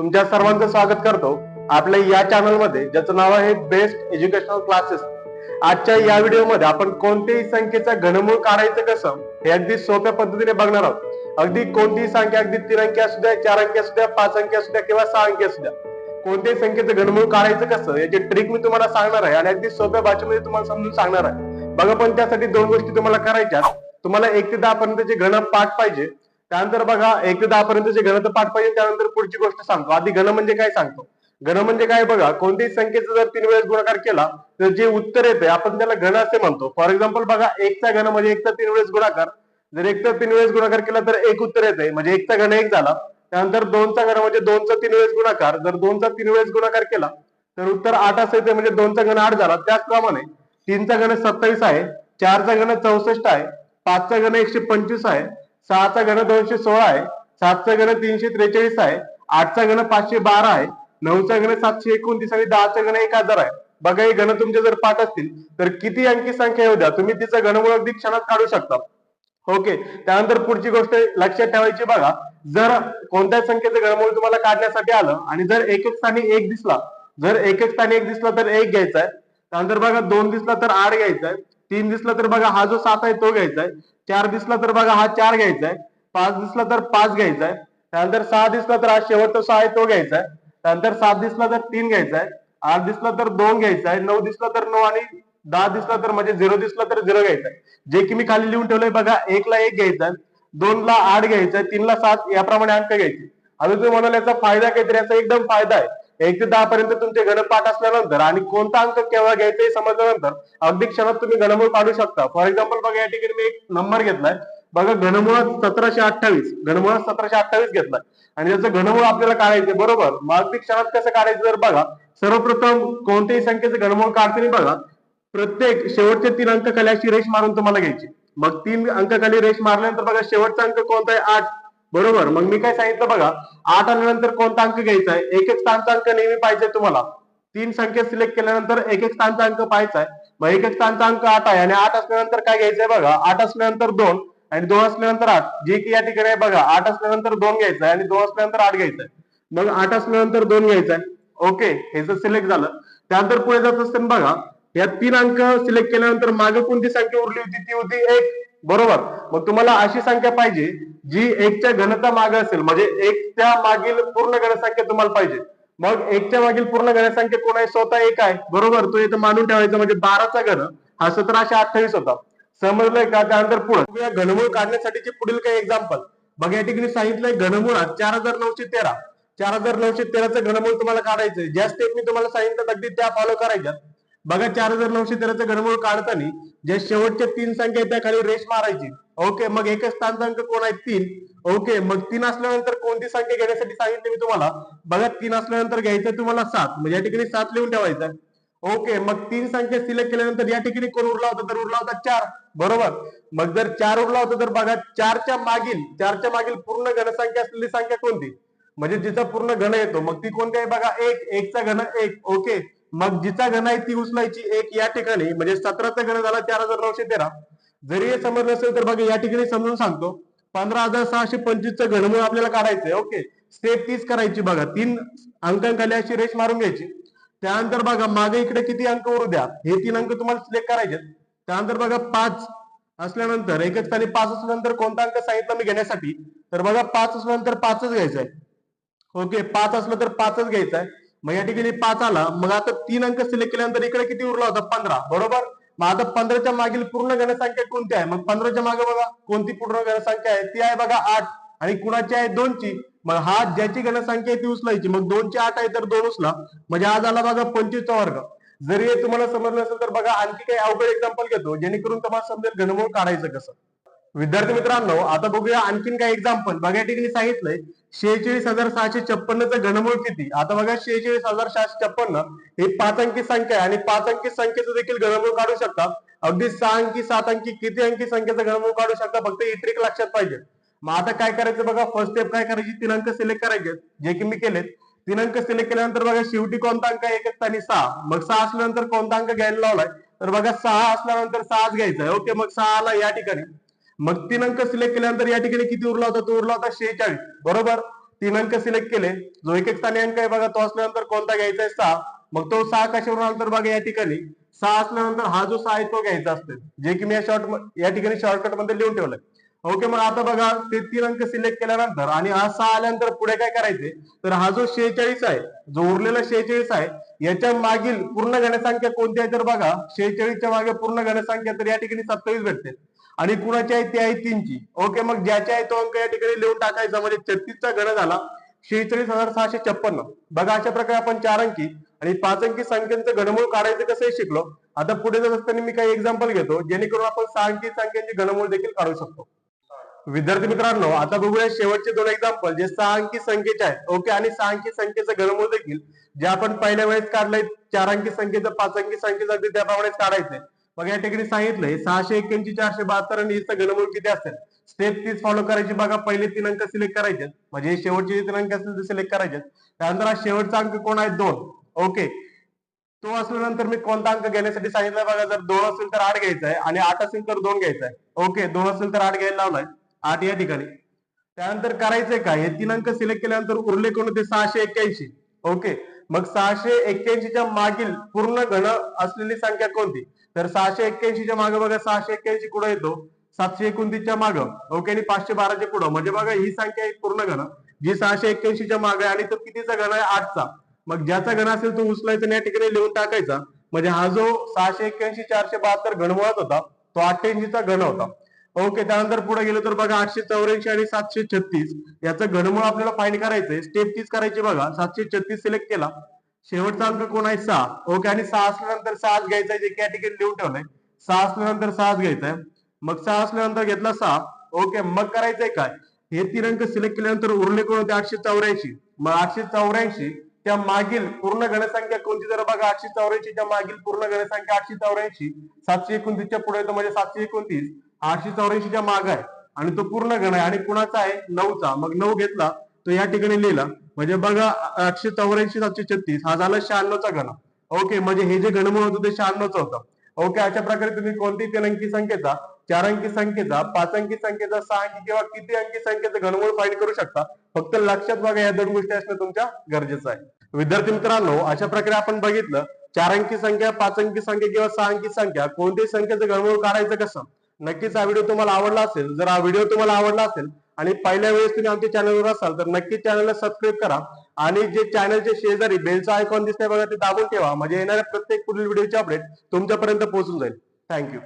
तुमच्या सर्वांचं स्वागत करतो. आपल्या या चॅनलमध्ये ज्याचं नाव आहे बेस्ट एज्युकेशनल क्लासेस आजच्या या व्हिडिओमध्ये आपण कोणत्याही संख्येचा घनमूळ काढायचं कसं हे अगदी सोप्या पद्धतीने बघणार आहोत. अगदी कोणतीही संख्या अगदी तीन अंकी असू द्या चार अंकी असू द्या पाच अंकी असू द्या किंवा सहा अंकी असू द्या. कोणत्याही संख्येचं घनमूळ काढायचं कसं याची ट्रिक मी तुम्हाला सांगणार आहे आणि अगदी सोप्या भाषेमध्ये तुम्हाला समजून सांगणार आहे. बघा पण त्यासाठी दोन गोष्टी तुम्हाला करायच्या तुम्हाला एक ते दहा पर्यंतचे घन पाठ पाहिजे. त्यानंतर बघा एक ते दहा पर्यंतचे घन तर पाठ पाहिजे त्यानंतर पुढची गोष्ट सांगतो. आधी घन म्हणजे काय सांगतो? घन म्हणजे काय बघा कोणत्याही संख्येचा जर तीन वेळेस गुणाकार केला तर जे उत्तर येते आपण त्याला घन असे म्हणतो. फॉर एक्झाम्पल बघा एकचा घन म्हणजे एकचा तीन वेळेस गुणाकार. जर एकचा तीन वेळेस गुणाकार केला तर एक उत्तर येते म्हणजे एकचा घन एक झाला. त्यानंतर दोनचा घन म्हणजे दोनचा तीन वेळेस गुणाकार. जर दोनचा तीन वेळेस गुणाकार केला तर उत्तर आठ असं येते म्हणजे दोनचा घन आठ झाला. त्याचप्रमाणे तीनचा घन सत्तावीस आहे चारचा घन चौसष्ट आहे पाचचा घन एकशे पंचवीस आहे सहाचा घन दोनशे सोळा आहे सातचा घन तीनशे त्रेचाळीस आहे आठचा घन पाचशे बारा आहे नऊचा घन सातशे एकोणतीस आणि दहाचा घन एक हजार आहे. बघा हे घन तुमचे जर पाठ असतील तर किती अंकी संख्या येऊ द्या. तुम्ही तिचा घनमूळ अगदी क्षणात काढू शकता. ओके त्यानंतर पुढची गोष्ट लक्षात ठेवायची बघा. जर कोणत्या संख्येचं घनमूळ तुम्हाला काढण्यासाठी आलं आणि जर एक एक स्थानी एक दिसला जर एक एक स्थानी एक दिसला तर एक घ्यायचा आहे. त्यानंतर बघा दोन दिसला तर आठ घ्यायचा आहे. तीन दिसला तर बघा हा जो सात आहे तो घ्यायचा आहे. चार दिसला तर बघा हा चार घ्यायचा आहे पाच दिसला तर पाच घ्यायचा आहे त्यानंतर सहा दिसला तर हा शेवटचा सहा आहे तो घ्यायचा आहे त्यानंतर सात दिसला तर तीन घ्यायचा आहे आठ दिसला तर दोन घ्यायचा आहे नऊ दिसला तर नऊ आणि दहा दिसला तर म्हणजे झिरो दिसला तर झिरो घ्यायचा आहे जे की मी खाली लिहून ठेवलंय बघा एक ला एक घ्यायचा आहे दोन ला आठ घ्यायचा आहे तीन ला सात याप्रमाणे अंक घ्यायचे. आता तुम्ही म्हणाल याचा फायदा काहीतरी याचा एकदम फायदा आहे. एक ते दहा पर्यंत तुमचे गणपाठ असल्यानंतर आणि कोणता अंक केव्हा घ्यायचा हे समजल्यानंतर अगदी क्षणात तुम्ही घनमूळ काढू शकता. फॉर एक्झाम्पल बघा या ठिकाणी मी एक नंबर घेतलाय. बघा घनमुळात सतराशे अठ्ठावीस. घनमुळात सतराशे अठ्ठावीस घेतलाय. आणि त्याचं घनमूळ आपल्याला काढायचं बरोबर? मग अगदी क्षणात कसं काढायचं जर बघा सर्वप्रथम कोणत्याही संख्येचं घनमूळ काढताना बघा. प्रत्येक शेवटचे तीन अंक खाली अशी रेष मारून तुम्हाला घ्यायची. मग तीन अंक खाली रेष मारल्यानंतर बघा शेवटचा अंक कोणता आहे? आठ. बरोबर. मग मी काय सांगितलं बघा आठ आल्यानंतर कोणता अंक घ्यायचा आहे? एक एक स्थानचा अंक नेहमी पाहिजे तुम्हाला. तीन संख्या सिलेक्ट केल्यानंतर एक एक स्थानचा अंक पाहायचा आहे. मग एक एक स्थानचा अंक आठ आहे आणि आठ असल्यानंतर काय घ्यायचंय बघा? आठ असल्यानंतर दोन आणि दोन असल्यानंतर आठ. जे की या ठिकाणी आहे बघा आठ असल्यानंतर दोन घ्यायचं आहे आणि दोन असल्यानंतर आठ घ्यायचा आहे. मग आठ असल्यानंतर दोन घ्यायचा आहे. ओके हे जर सिलेक्ट झालं त्यानंतर पुढे जात असताना बघा या तीन अंक सिलेक्ट केल्यानंतर मागे कोणती संख्या उरली होती? ती होती एक. बरोबर. मग तुम्हाला अशी संख्या पाहिजे जी एकच्या घनता मागे असेल म्हणजे एकच्या मागील पूर्ण घनसंख्या तुम्हाला पाहिजे. मग एकच्या मागील पूर्ण घनसंख्या कोण आहे स्वतः एक आहे. बरोबर? तो इथं मानून ठेवायचा म्हणजे बाराचा घन हा सतराशे अठ्ठावीस होता. समजलंय का? त्यानंतर पुढे? घनमूळ काढण्यासाठीचे पुढील काही एक्झाम्पल बघा या ठिकाणी सांगितलंय घनमूळ चार हजार नऊशे तेरा. चार हजार नऊशे तेराचं घनमूळ तुम्हाला काढायचंय. ज्या स्टेप मी तुम्हाला सांगितलं अगदी त्या फॉलो करायच्या बघा चार हजार नऊशे तेराचं घनमूळ काढताना ज्या शेवटच्या तीन संख्या आहेत त्या खाली रेष मारायची. ओके मग एकच स्थानांक कोण आहे? तीन. ओके मग तीन असल्यानंतर कोणती संख्या घेण्यासाठी सांगितले मी तुम्हाला? बघा तीन असल्यानंतर घ्यायचं तुम्हाला सात. म्हणजे या ठिकाणी सात लिहून ठेवायचं ओके मग तीन संख्या सिलेक्ट केल्यानंतर या ठिकाणी कोण उरला होता? तर उरला होता चार. बरोबर? मग जर चार उरला होता तर बघा चारच्या मागील चारच्या मागील पूर्ण घनसंख्या असलेली संख्या कोणती? म्हणजे जिचा पूर्ण घन येतो मग ती कोणती आहे? बघा एक. एकचा घन एक. ओके. मग जिचा घन आहे ती उचलायची. एक या ठिकाणी म्हणजे सतराचा घन झाला चार हजार नऊशे तेरा. जरी हे समजलं असेल तर बघा या ठिकाणी समजून सांगतो. पंधरा हजार सहाशे पंचवीसचं घनमूळ आपल्याला काढायचंय ओके. स्टेप तीच करायची बघा. तीन अंकांखाली अशी रेष मारून घ्यायची. त्यानंतर बघा मागे इकडे किती अंक उरू द्या? हे तीन अंक तुम्हाला सिलेक्ट करायचे त्यानंतर बघा पाच असल्यानंतर एकच खाली पाच असल्यानंतर कोणता अंक सांगितला मी घेण्यासाठी? तर बघा पाच असल्यानंतर पाचच घ्यायचा आहे ओके पाच असलं तर पाचच घ्यायचा आहे मग या ठिकाणी पाच आला. मग आता तीन अंक सिलेक्ट केल्यानंतर इकडे किती उरला होता? पंधरा. बरोबर? मग आता पंधराच्या मागील पूर्ण घनसंख्या कोणती आहे? मग पंधराच्या मागे बघा. कोणती पूर्ण घनसंख्या आहे? ती आहे बघा आठ. आणि कुणाची आहे? दोनची. मग हा ज्याची घनसंख्या आहे ती उचलायची. मग दोनची आठ आहे तर दोन उचला. म्हणजे आज आला बघा पंचवीसचा वर्ग. जरी हे तुम्हाला समजलं असेल तर बघा आणखी काही अवघड एक्झाम्पल घेतो जेणेकरून तुम्हाला समजेल घनमूळ काढायचं कसं. विद्यार्थी मित्रांनो आता बघूया आणखीन काही एक्झाम्पल बघा या ठिकाणी सांगितलंय शेहेचाळीस हजार सहाशे छप्पन्नचं घनमूळ किती? आता बघा शेहेचाळीस हजार सहाशे छप्पन्न हे पाच अंकी संख्या आहे. आणि पाच अंकी संख्येचं देखील घनमूळ काढू शकता. अगदी सहा अंकी सात अंकी किती अंकी संख्येचं घनमूळ काढू शकता? फक्त ही ट्रिक लक्षात पाहिजे. मग आता काय करायचं बघा? फर्स्ट स्टेप काय करायची? तीन अंक सिलेक्ट करायचे. जे की मी केलेत. तीन अंक सिलेक्ट केल्यानंतर बघा शेवटी कोणता अंक आहे? एक आणि सहा. मग सहा असल्यानंतर कोणता अंक घ्यायला लावलाय? तर बघा सहा असल्यानंतर सहाच घ्यायचा आहे ओके मग सहा आला या ठिकाणी. मग तीन अंक सिलेक्ट केल्यानंतर या ठिकाणी किती उरला होता? तो उरला होता शेहेचाळीस. बरोबर? तीन अंक सिलेक्ट केले. जो एक एक स्थानी अंक आहे बघा तो असल्यानंतर कोणता घ्यायचा आहे? सहा. मग तो सहा कशावरून आला तर बघा या ठिकाणी. सहा असल्यानंतर हा जो सहा आहे तो घ्यायचा असतो जे की मी या शॉर्ट या ठिकाणी शॉर्टकटमध्ये लिहून ठेवलंय. ओके मग आता बघा ते तीन अंक सिलेक्ट केल्यानंतर आणि हा सहा आल्यानंतर पुढे काय करायचे? तर हा जो शेहेचाळीस आहे जो उरलेला शेहेचाळीस आहे याच्या मागील पूर्ण गणसंख्या कोणती आहे? तर बघा शेहेचाळीसच्या मागे पूर्ण गणसंख्या तर या ठिकाणी सत्तावीस भेटते. आणि कुणाची आहे ती आहे तीनची. ओके मग ज्याच्या आहे तो अंक या ठिकाणी लिहून टाकायचा. म्हणजे छत्तीसचा घन झाला. शेहेचाळीस हजार सहाशे छप्पन्न. बघा अशा प्रकारे आपण चार अंकी आणि पाच अंकी संख्यांचं घनमूळ काढायचं कसं शिकलो. आता पुढे जात असताना मी काही एक्झाम्पल घेतो. जेणेकरून आपण सहा अंकी संख्यांची घनमूळ देखील काढू शकतो. विद्यार्थी मित्रांनो आता बघूया शेवटचे दोन एक्झाम्पल जे सहा अंकी संख्येचे आहेत. ओके आणि सहा अंकी संख्येचं घनमूळ देखील जे आपण पहिल्या वेळेस काढलंय चार अंकी संख्येचं पाच अंकी संख्येचं अगदी त्याप्रमाणेच काढायचंय. मग या ठिकाणी सांगितलंय सहाशे एक्क्याऐंशी चारशे बहात्तर आणि हिचं घनमूळ किती असेल स्टेप तीच फॉलो करायची बघा पहिले तीन अंक सिलेक्ट करायचे म्हणजे शेवटचे जे तीन अंक असतील ते सिलेक्ट करायचे त्यानंतर हा शेवटचा अंक कोण आहे? दोन. ओके तो असल्यानंतर मी कोणता अंक घेण्यासाठी सांगितलं बघा जर दोन असेल तर आठ घ्यायचा आहे आणि आठ असेल तर दोन घ्यायचा आहे. ओके दोन असेल तर आठ घ्यायला लावलाय. आठ या ठिकाणी. त्यानंतर करायचंय काय? हे तीन अंक सिलेक्ट केल्यानंतर उरले कोण होते? सहाशे एक्क्याऐंशी. ओके मग सहाशे एक्क्याऐंशीच्या मागील पूर्ण घन असलेली संख्या कोणती? तर सहाशे एक्क्याऐंशीच्या मागे बघा सहाशे एक्क्याऐंशी कुठं येतो? सातशे एकोणतीसच्या मागं. ओके आणि पाचशे बाराच्या पुढं. म्हणजे बघा ही संख्या एक पूर्ण घन. जी सहाशे एक्क्याऐंशीच्या मागे आणि तो कितीचा घन आहे? आठचा. मग ज्याचा घन असेल तो उचलायचा आणि या ठिकाणी लिहून टाकायचा. म्हणजे हा जो सहाशे एक्क्याऐंशी चारशे बहात्तर घनमुळात होता तो अठ्ठ्याऐंशीचा घन होता. ओके त्यानंतर पुढे गेलो तर बघा आठशे चौऱ्याऐंशी आणि सातशे छत्तीस. याचं घनमुळ आपल्याला फाईंड करायचंय. स्टेप तीच करायची बघा. सातशे छत्तीस सिलेक्ट केला. शेवटचा अंक कोण आहे? सहा. ओके आणि सहा असल्यानंतर सहाच घ्यायचा जे की ठिकाणी लिहून ठेवलंय. सहा असल्यानंतर सहाच घ्यायचा मग सहा असल्यानंतर घेतला सहा. ओके मग करायचंय काय? हे तीन अंक सिलेक्ट केल्यानंतर उरले कोण होते? आठशे चौऱ्याऐंशी. मग आठशे चौऱ्याऐंशी त्या मागील पूर्ण गणसंख्या कोणती? जर बघा आठशे चौऱ्याऐंशीच्या मागील पूर्ण गणसंख्या आठशे चौऱ्याऐंशी. सातशे एकोणतीसच्या पुढे येतो म्हणजे सातशे एकोणतीस. आठशे चौऱ्याऐंशीच्या माग आहे. आणि तो पूर्ण गण आहे आणि कुणाचा आहे? नऊचा. मग नऊ घेतला. तो या ठिकाणी लिहिला म्हणजे बघा आठशे चौऱ्याऐंशी सातशे छत्तीस हा झाला शहाण्णवचा घन. ओके म्हणजे हे जे घनमूळ होतं ते शहाण्णवचा होता. ओके अशा प्रकारे तुम्ही कोणती तीन अंकी संख्येचा चार अंकी संख्येचा पाच अंकी संख्येचा सहा अंकी किंवा किती अंकी संख्येचं घनमूळ फाईंड करू शकता फक्त लक्षात बघा या दोन गोष्टी असणं तुमच्या गरजेचं आहे. विद्यार्थी मित्रांनो अशा प्रकारे आपण बघितलं चार अंकी संख्या पाच अंकी संख्या किंवा सहा अंकी संख्या कोणत्याही संख्येचं घनमूळ काढायचं कसं? नक्कीच हा व्हिडिओ तुम्हाला आवडला असेल. जर हा व्हिडिओ तुम्हाला आवडला असेल आणि पहिल्या वेळेस तुम्ही आमच्या चॅनलवर असाल तर नक्कीच चॅनलला सबस्क्राईब करा. आणि जे चॅनलचे शेजारी बेलचा आयकॉन दिसतंय बघा ते दाबून ठेवा. म्हणजे येणाऱ्या प्रत्येक पुढील व्हिडिओचे अपडेट तुमच्यापर्यंत पोहोचून जाईल. थँक्यू